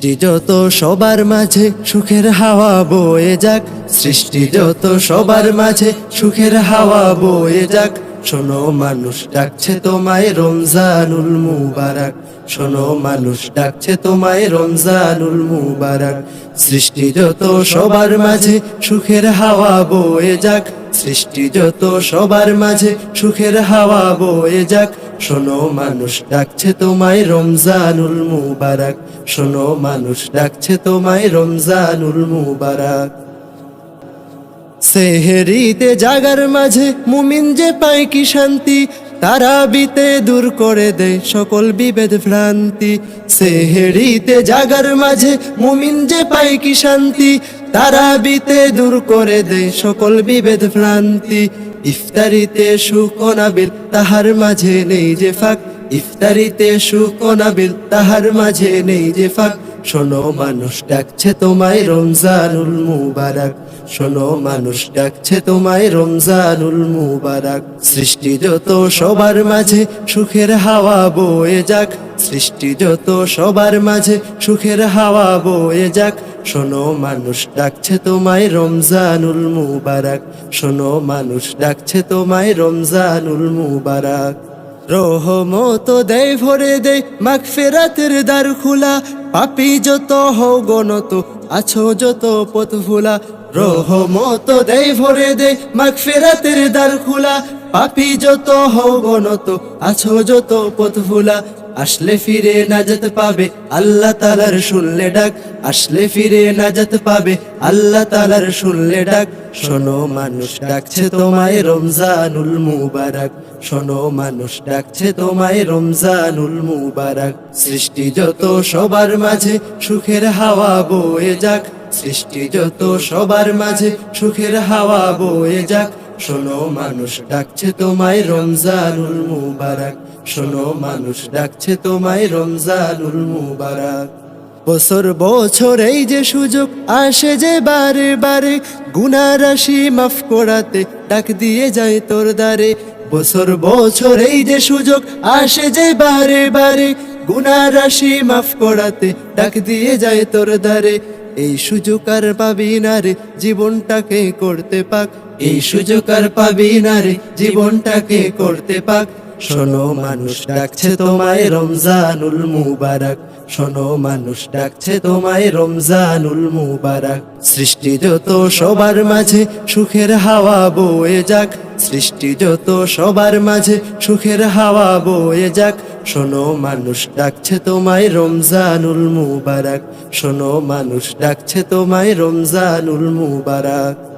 সৃষ্টি যত সবার মাঝে সুখের হাওয়া বয়ে যাক, সৃষ্টি যত সবার মাঝে সুখের হাওয়া বয়ে যাক, শোনো মানুষ ডাকছে তোমায় রমজানুল মুবারক, শোনো মানুষ ডাকছে তোমায় রমজানুল মুবারক, সৃষ্টি যত সবার মাঝে সুখের হাওয়া বয়ে যাক, সৃষ্টি যত সবার মাঝে সুখের হাওয়া বয়ে যাক শোনো মানুষ, ডাকছে তোমায় রমজানুল মুবারক। শোনো মানুষ, ডাকছে তোমায় রমজানুল মুবারক। সেহেরিতে জাগার মাঝে মুমিন যে পায় কি শান্তি তারা বিতে দূর করে দেয় সকল বিভেদ ভ্রান্তি। সেহেরিতে জাগার মাঝে মুমিন যে পায় কি শান্তি তারা বিতে দূর করে দেয় সকল বিভেদ ভ্রান্তি। ইফতারিতে সুখ অনাবিল তাহার মাঝে নেই যে ফাঁক। ইফতারিতে সুখ অনাবিল তাহার মাঝে নেই যে ফাঁক। শোনো মানুষ ডাকছে তোমায় রমজানুল মুবারক। শোনো মানুষ ডাকছে তোমায় রমজানুল মুবারক। সৃষ্টি যত সবার মাঝে, সুখের হাওয়া বয়ে যাক। সৃষ্টি যত সবার মাঝে, সুখের হাওয়া বয়ে যাক। শোনো মানুষ, ডাকছে তোমায় রমজানুল মুবারক। শোনো মানুষ, ডাকছে তোমায় রমজানুল মুবারক। রহমত দেয় ভরে দেয় মাগফিরাতের দ্বার খোলা। পাপি যত হও গণত, আছো যত পথ ভোলা। রহমত দেয় ভরে দেয় মাগফিরাতের দ্বার খোলা। পাপি যত হও গণত, আছো যত পথ ভোলা। আসলে ফিরে নাজাত পাবে, আল্লাহ তালার শুনলে ডাক। আসলে ফিরে নাজাত পাবে, আল্লাহ তালার শুনলে ডাক। শোনো, মানুষ ডাকছে তোমায় রমজানুল মুবারক। শোনো, মানুষ ডাকছে তোমায় রমজানুল মুবারক। সৃষ্টি যত সবার মাঝে, সুখের হাওয়া বয়ে যাক। সৃষ্টি যত সবার মাঝে, সুখের হাওয়া বয়ে যাক। শোনো, মানুষ ডাকছে তোমায় রমজানুল মুবারক। শোনো, মানুষ ডাকছে তোমায় রমজানুল মুবারক। বছর বছর এই যে সুযোগ আসে যে বারে বারে গুনা রাশি মাফ করাতে ডাক দিয়ে যায় তোর দ্বারে। বছর বছর এই যে সুযোগ আসে যে বারে বারে গুনা রাশি মাফ করাতে ডাক দিয়ে যায় তোর দ্বারে। এই সুযোগ আর পাবি না রে, জীবনটাকে করতে পাক। এই সুযোগ আর পাবি না রে, জীবনটাকে করতে পাক। শোনো, মানুষ ডাকছে তোমায় রমজানুল মুবারক। শোনো, মানুষ ডাকছে তোমায় রমজানুল মুবারক। সৃষ্টি যত সবার মাঝে সুখের হাওয়া বয়ে যাক। সৃষ্টি যত সবার মাঝে সুখের হাওয়া বয়ে যাক। শোনো মানুষ ডাকছে তোমায় রমজানুল মুবারক। শোনো মানুষ ডাকছে তোমায় রমজানুল মুবারক।